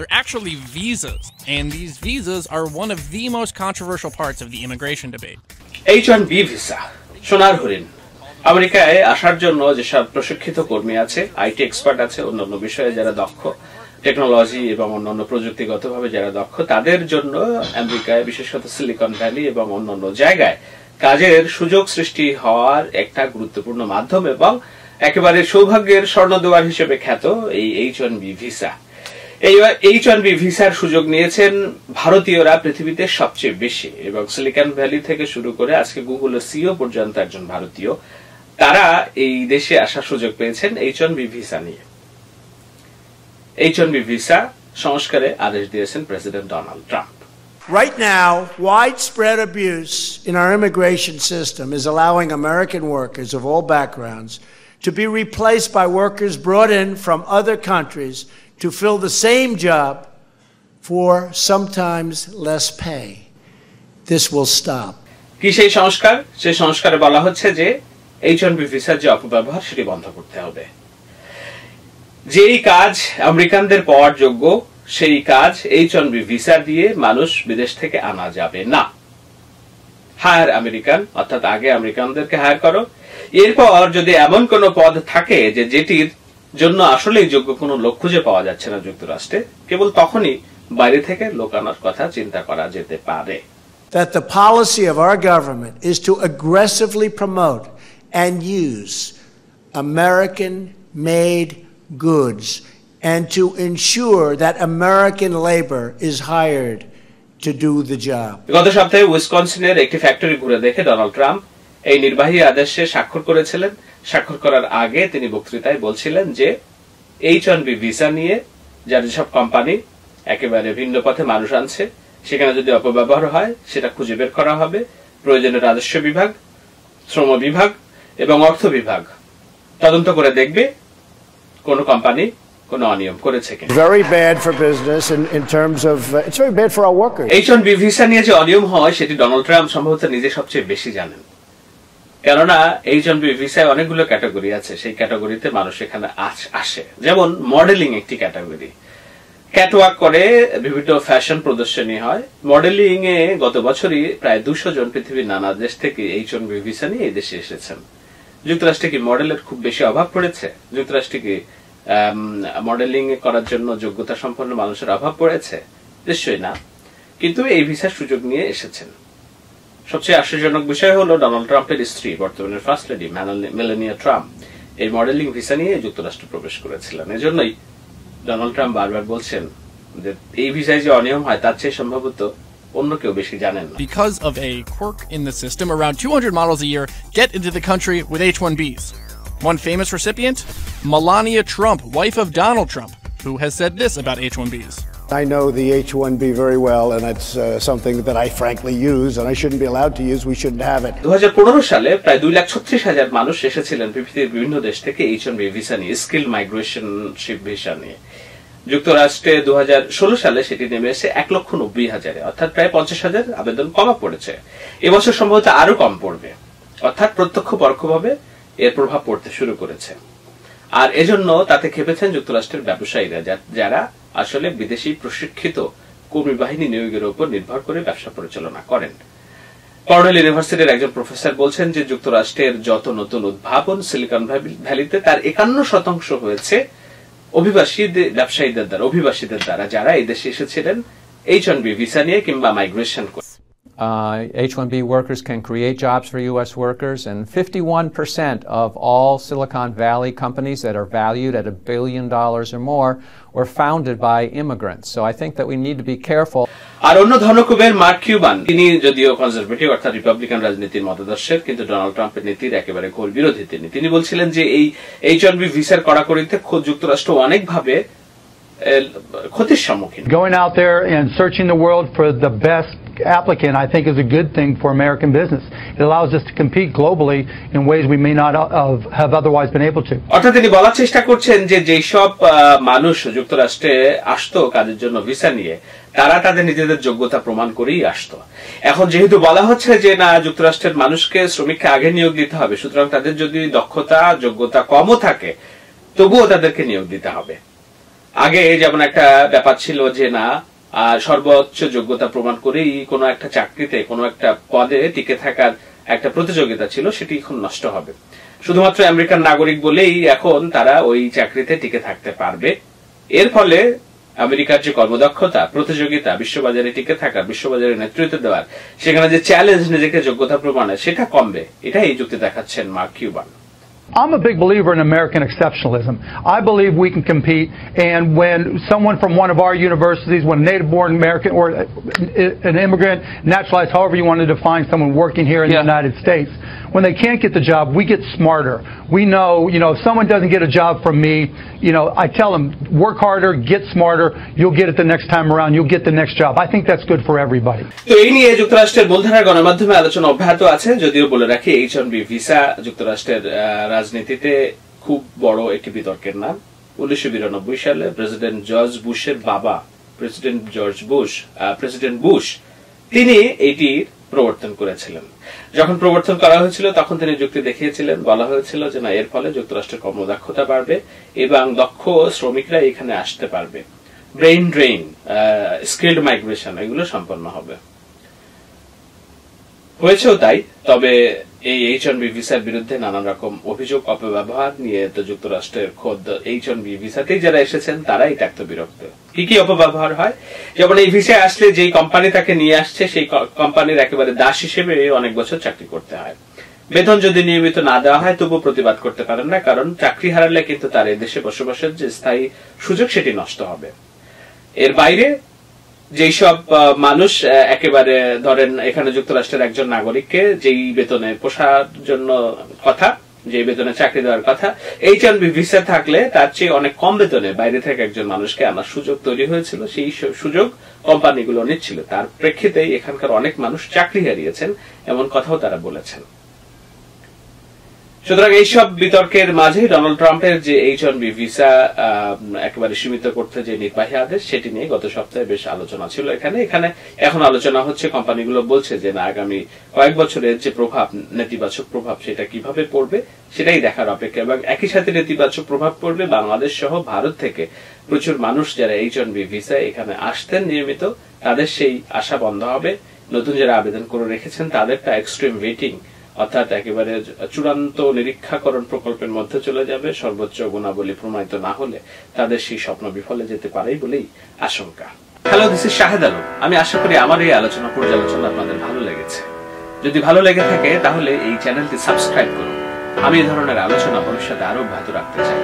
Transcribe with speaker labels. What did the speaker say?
Speaker 1: They're actually visas, and these visas are one of the most controversial parts of the immigration debate.
Speaker 2: H one B visa সোনার হরিণ আমেরিকায় আসার জন্য যেসব প্রশিক্ষিত কর্মী আছে আইটি এক্সপার্ট আছে অন্যান্য বিষয়ে যারা দক্ষ টেকনোলজি এবং অন্যান্য প্রযুক্তিগতভাবে যারা দক্ষ তাদের জন্য আমেরিকায় বিশেষত সিলিকন ভ্যালি এবং অন্যান্য জায়গায় কাজের সুযোগ সৃষ্টি হওয়ার একটা গুরুত্বপূর্ণ মাধ্যম এবং একেবারে সৌভাগ্যের স্বর্ণদুয়ার হিসেবে খ্যাত এই H one B visa H one B ভিসার সুযোগ নিয়েছেন ভারতীয়রা পৃথিবীতে সবচেয়ে বেশি এবং সিলিকন ভ্যালি থেকে শুরু করে আজকে গুগলের সিও পর্যন্ত একজন ভারতীয় তারা এই দেশে আসার সুযোগ পেয়েছেন এইচ ওয়ান বি ভিসা নিয়ে এইচ ওয়ান বি ভিসা সংস্কারে আদেশ দিয়েছেন president Donald Trump
Speaker 3: Right now, widespread abuse in our immigration system is allowing American workers of all backgrounds to be replaced by workers brought in from other countries to fill the same job for sometimes less pay. This will stop.
Speaker 2: কি সেই সংস্কার সেই সংস্কারে বলা হচ্ছে যে H one ভিসার যে অপব্যবহার, সেটি বন্ধ করতে হবে যেই কাজ আমেরিকানদের পাওয়ার যোগ্য, সেই কাজ এইচ ওয়ান বি ভিসা দিয়ে মানুষ বিদেশ থেকে আনা যাবে না হায়ার আমেরিকান অর্থাৎ আগে আমেরিকানদেরকে হায়ার করো এরপর যদি এমন কোন পদ থাকে যে যেটির জন্য আসলেই যোগ্য কোনো লোক খুঁজে পাওয়া যাচ্ছে না যুক্তরাষ্ট্রে কেবল তখনই বাইরে থেকে লোক আনার কথা চিন্তা করা যেতে পারে
Speaker 3: That the policy of our government is to aggressively promote and use American made goods and to ensure that American labor is hired to do the job.
Speaker 2: গত সপ্তাহে উইসকনসিনের একটি ফ্যাক্টরি ঘুরে দেখে ডোনাল্ড ট্রাম্প এই নির্বাহী আদেশে স্বাক্ষর করেছিলেন স্বাক্ষর করার আগে তিনি বক্তৃতায় বলছিলেন যে এইচ ওয়ান বি ভিসা নিয়ে যার যেসব কোম্পানি একেবারে ভিন্ন পথে মানুষ আনছে সেখানে যদি অপব্যবহার হয় সেটা খুঁজে বের করা হবে। প্রয়োজনে রাজস্ব বিভাগ শ্রম বিভাগ এবং অর্থ বিভাগ তদন্ত করে দেখবে কোন কোম্পানি কোন অনিয়ম করেছে কিনা।
Speaker 3: Very bad for business in, in terms of, uh, it's very bad for our workers.
Speaker 2: H one B visa নিয়ে যে অনিয়ম হয় সেটি ডোনাল্ড ট্রাম্প সম্ভবত নিজে সবচেয়ে বেশি জানেন। কেননা এইচ বি ভিসায় অনেকগুলো ক্যাটাগরি আছে, সেই ক্যাটাগরিতে মানুষ এখানে আসে যেমন মডেলিং একটি ক্যাটাগরি। ক্যাটওয়াক করে বিভিন্ন ফ্যাশন প্রদর্শনী হয়। মডেলিং এ গত বছরই প্রায় দুশো জন পৃথিবীর নানা দেশ থেকে এইচ বি ভিসা নিয়ে এই দেশে এসেছেন। যুক্তরাষ্ট্রে কি মডেলের খুব বেশি অভাব পড়েছে? যুক্তরাষ্ট্রে কি মডেলিং করার জন্য যোগ্যতা সম্পন্ন মানুষের অভাব পড়েছে? নিশ্চয়ই না। কিন্তু এই ভিসার সুযোগ নিয়ে এসেছেন। সবচেয়ে আশ্চর্যজনক বিষয় হলো ডোনাল্ড ট্রাম্পের স্ত্রী বর্তমানে ফার্স্ট লেডি মেলানিয়া ট্রাম্প এই মডেলিং ভিসা নিয়ে যুক্তরাষ্ট্র প্রবেশ করেছিলেন এজন্যই ডোনাল্ড ট্রাম্প বারবার বলছেন যে এই ভিসায় যে অনিয়ম হয় তার চেয়ে সম্ভবত অন্য কেউ বেশি জানেন না
Speaker 1: Because of a quirk in the system, around 200 models a year get into the country with H 1Bs. One famous recipient? Melania Trump, wife of Donald Trump, who has said this about H 1Bs.
Speaker 4: I know the H 1B very well, and it's uh, something that I frankly use, and I shouldn't be allowed to use. We shouldn't have it.
Speaker 2: যুক্তরাষ্ট্রে দু হাজার ষোলো সালে সেটি নেমে এসে এক লক্ষ নব্বই হাজারে অর্থাৎ প্রায় পঞ্চাশ হাজার আবেদন কমা পড়েছে এবছর সম্ভবত আরও কম পড়বে অর্থাৎ প্রত্যক্ষ পরোক্ষভাবে এর প্রভাব পড়তে শুরু করেছে আর এজন্য তাতে খেপেছেন যুক্তরাষ্ট্রের ব্যবসায়ীরা যারা আসলে বিদেশি প্রশিক্ষিত কর্মী বাহিনী নিয়োগের উপর নির্ভর করে ব্যবসা পরিচালনা করেন। কর্নেল ইউনিভার্সিটির একজন প্রফেসর বলছেন যে যুক্তরাষ্ট্রের যত নতুন উদ্ভাবন সিলিকন ভ্যালিতে তার একান্ন শতাংশ হয়েছে অভিবাসী ব্যবসায়ীদের দ্বারা, অভিবাসীদের দ্বারা, যারা এই দেশে এসেছিলেন এইচ ওয়ান বি ভিসা নিয়ে কিংবা মাইগ্রেশন করে
Speaker 5: Uh, H-1B workers can create jobs for U.S. workers, and 51% of all Silicon Valley companies that are valued at a billion dollars or more were founded by immigrants. So I think that we need to be careful.
Speaker 2: আর অন্য ধনকুবের mark Cuban তিনি যদিও conservative অর্থাৎ Republican রাজনীতির মতাদর্শের কিন্তু Donald ট্রাম্পের নীতির একেবারে ঘোর বিরোধী তিনি তিনি বলছিলেন যে এই এইচ ওয়ান বি ভিসার কড়াকড়িতে খোদ যুক্তরাষ্ট্র অনেকভাবে এ, ক্ষতির সম্মুখীন
Speaker 6: Going out there and searching the world for the best applicant, I think, is a good thing for American business. It allows us to compete globally in ways we may not have, otherwise been able to.
Speaker 2: অর্থাৎ তিনি বলার চেষ্টা করছেন যে যেসব আহ, মানুষ যুক্তরাষ্ট্রে আসতো কাজের জন্য ভিসা নিয়ে তারা তাদের নিজেদের যোগ্যতা প্রমাণ করেই আসতো এখন যেহেতু বলা হচ্ছে যে না যুক্তরাষ্ট্রের মানুষকে শ্রমিককে আগে নিয়োগ দিতে হবে সুতরাং তাদের যদি দক্ষতা যোগ্যতা কমও থাকে তবুও তাদেরকে নিয়োগ দিতে হবে আগে যেমন একটা ব্যাপার ছিল যে না সর্বোচ্চ যোগ্যতা প্রমাণ করেই কোনো একটা চাকরিতে, কোনো একটা পদে টিকে থাকার একটা প্রতিযোগিতা ছিল, সেটি এখন নষ্ট হবে। শুধুমাত্র আমেরিকান নাগরিক বলেই এখন তারা ওই চাকরিতে টিকে থাকতে পারবে। এর ফলে আমেরিকার যে কর্মদক্ষতা, প্রতিযোগিতা, বিশ্ববাজারে টিকে থাকার, বিশ্ববাজারে নেতৃত্ব দেওয়ার, সেখানে যে চ্যালেঞ্জ নিজেকে যোগ্যতা প্রমাণে সেটা কমবে। এটা এই যুক্তি দেখাচ্ছেন Mark Cuban.
Speaker 6: I'm a big believer in American exceptionalism. I believe we can compete, and when someone from one of our universities, when a native born American or an immigrant, naturalized, however you want to define someone working here in
Speaker 2: Yeah.
Speaker 6: the United States, when they can't get the job, we get smarter. We know, you know, if someone doesn't get a job from me, you know, I tell them, work harder, get smarter, you'll get it the next time around, you'll get the next job. I think that's good for everybody.
Speaker 2: তো এই নিয়ে যুক্তরাষ্ট্রের মূলধারার গণমাধ্যমে আলোচনা অব্যাহত আছে যদিও বলে রাখি এইচ ওয়ান বি ভিসা যুক্তরাষ্ট্রের আহ, রাজনীতিতে খুব বড় একটি বিতর্কের নাম। উনিশশো বিরানব্বই সালে প্রেসিডেন্ট জর্জ বুশের বাবা, president George Bush president Bush, তিনি এটি প্রবর্তন করেছিলেন। যখন প্রবর্তন করা হয়েছিল, তখন তিনি যুক্তি দেখিয়েছিলেন, বলা হয়েছিল যে, না, এর ফলে যুক্তরাষ্ট্রের কর্মদক্ষতা বাড়বে এবং দক্ষ শ্রমিকরা এখানে আসতে পারবে। ব্রেইন ড্রেইন স্কিল্ড মাইগ্রেশন, এগুলো সম্পন্ন হবে। হয়েছেও তাই, তবে এই এইচ ওয়ান বি ভিসার বিরুদ্ধে নানান রকম অভিযোগ, অপব্যবহার নিয়ে তো যুক্তরাষ্ট্রের খোদ এইচ ওয়ান বি ভিসাতেই যারা এসেছেন, তারাই ত্যাক্ত বিরক্ত। কি কি অপব্যবহার হয়? যেমন এই ভিসায় আসলে যেই কোম্পানি তাকে নিয়ে আসছে, সেই কোম্পানির একেবারে দাস হিসেবে অনেক বছর চাকরি করতে হয়। বেতন যদি নিয়মিত না দেওয়া হয় তবু প্রতিবাদ করতে পারেন না, কারণ চাকরি হারালে কিন্তু তার এদেশে বসবাসের যে স্থায়ী সুযোগ, সেটি নষ্ট হবে। এর বাইরে যেই সব মানুষ একেবারে ধরেন এখানে যুক্তরাষ্ট্রের একজন নাগরিককে যেই বেতনে পোষার জন্য কথা যে বেতনে চাকরি দেওয়ার কথা এইচ ওয়ান বি ভিসা থাকলে তার চেয়ে অনেক কম বেতনে বাইরে থেকে একজন মানুষকে আনার সুযোগ তৈরি হয়েছিল। সেই সুযোগ কোম্পানিগুলো নিচ্ছিল। তার প্রেক্ষিতেই এখানকার অনেক মানুষ চাকরি হারিয়েছেন, এমন কথাও তারা বলেছেন। সুতরাং এইসব বিতর্কের মাঝে ডোনাল্ড ট্রাম্পের যে এইচ ওয়ান বি ভিসা একেবারে সীমিত করতে যে নির্বাহী আদেশ, সেটি নিয়ে গত সপ্তাহে বেশ আলোচনা ছিল এখানে। এখানে এখন আলোচনা হচ্ছে, কোম্পানিগুলো বলছে যে, না, আগামী কয়েক বছরের যে প্রভাব, নেতিবাচক প্রভাব, সেটা কীভাবে পড়বে, সেটাই দেখার অপেক্ষা। এবং একই সাথে নেতিবাচক প্রভাব পড়বে বাংলাদেশ সহ ভারত থেকে প্রচুর মানুষ যারা এইচ ওয়ান বি ভিসা এখানে আসতেন নিয়মিত, তাদের সেই আশা বন্ধ হবে। নতুন যারা আবেদন করে রেখেছেন তাদেরটা এক্সট্রিম ওয়েটিং অর্থাৎ একেবারে চূড়ান্ত নিরীক্ষাকরণ প্রকল্পের মধ্যে চলে যাবে। সর্বোচ্চ গুণাবলী প্রমাণিত না হলে তাদের সেই স্বপ্ন বিফলে যেতে পারেই বলেই আশঙ্কা। Hello this is Shahed Alam. আমি আশা করি আমার এই আলোচনা, পর্যালোচনা আপনাদের ভালো লেগেছে। যদি ভালো লেগে থাকে, তাহলে এই চ্যানেলটি সাবস্ক্রাইব করুন। আমি এই ধরনের আলোচনা ভবিষ্যতে আরও অব্যাহত রাখতে চাই।